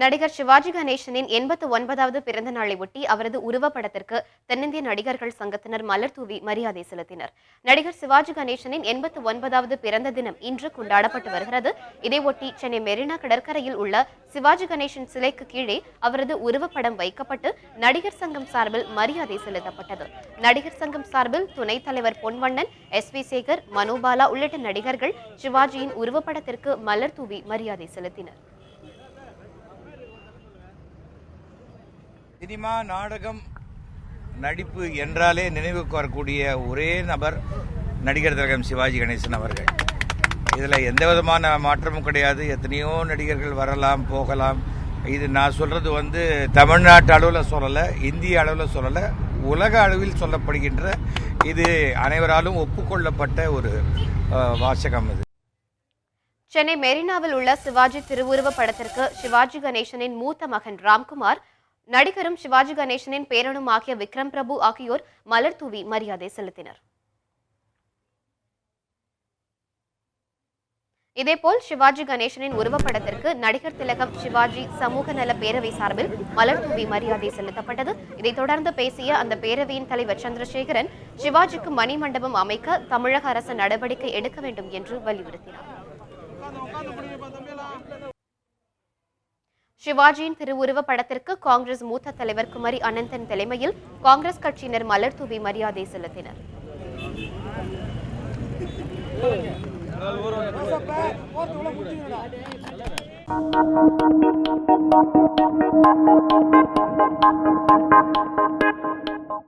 நடிகர் சிவாஜி கணேசனின் எண்பத்து ஒன்பதாவது பிறந்த நாளை ஒட்டி அவரது உருவப்படத்திற்கு தென்னிந்திய நடிகர்கள் சங்கத்தினர் மலர் தூவி மரியாதை செலுத்தினர். நடிகர் சிவாஜி கணேசனின் எண்பத்து ஒன்பதாவது பிறந்த தினம் இன்று கொண்டாடப்பட்டு வருகிறது. இதையொட்டி சென்னை மெரினா கடற்கரையில் உள்ள சிவாஜி கணேசன் சிலைக்கு கீழே அவரது உருவப்படம் வைக்கப்பட்டு நடிகர் சங்கம் சார்பில் மரியாதை செலுத்தப்பட்டது. நடிகர் சங்கம் சார்பில் துணைத் தலைவர் பொன்வண்ணன் எஸ் வி சேகர் மனோபாலா உள்ளிட்ட நடிகர்கள் சிவாஜியின் உருவப்படத்திற்கு மலர் தூவி மரியாதை செலுத்தினர். சினிமா நாடகம் நடிப்பு என்றாலே நினைவுக்கு வரக்கூடிய ஒரே நபர் நடிகர் திலகம் சிவாஜி கணேசன் அவர்கள். இதில் எந்த விதமான மாற்றமும் கிடையாது. எத்தனையோ நடிகர்கள் வரலாம் போகலாம். இது நான் சொல்கிறது வந்து தமிழ்நாட்டு அளவில் சொல்லலை இந்திய அளவில் சொல்லலை உலக அளவில் சொல்லப்படுகின்ற இது அனைவராலும் ஒப்புக்கொள்ளப்பட்ட ஒரு வாசகம் இது. சென்னை மெரினாவில் உள்ள சிவாஜி திருவுருவ படத்திற்கு சிவாஜி கணேசனின் மூத்த மகன் ராம்குமார் நடிகரும் சிவாஜி கணேசனின் பேரனும் ஆகிய விக்ரம் பிரபு ஆகியோர் மலர் தூவி மரியாதை செலுத்தினர். இதேபோல் சிவாஜி கணேசனின் உருவப்படத்திற்கு நடிகர் திலகம் சிவாஜி சமூக நல பேரவை சார்பில் மலர் தூவி மரியாதை செலுத்தப்பட்டது. இதைத் தொடர்ந்து பேசிய அந்த பேரவையின் தலைவர் சந்திரசேகரன் சிவாஜிக்கு மணிமண்டபம் அமைக்க தமிழக அரசு நடவடிக்கை எடுக்க வேண்டும் என்று வலியுறுத்தினார். சிவாஜியின் திருவுருவ படத்திற்கு காங்கிரஸ் மூத்த தலைவர் குமரி அனந்தன் தலைமையில் காங்கிரஸ் கட்சியினர் மலர் தூவி மரியாதை செலுத்தினர்.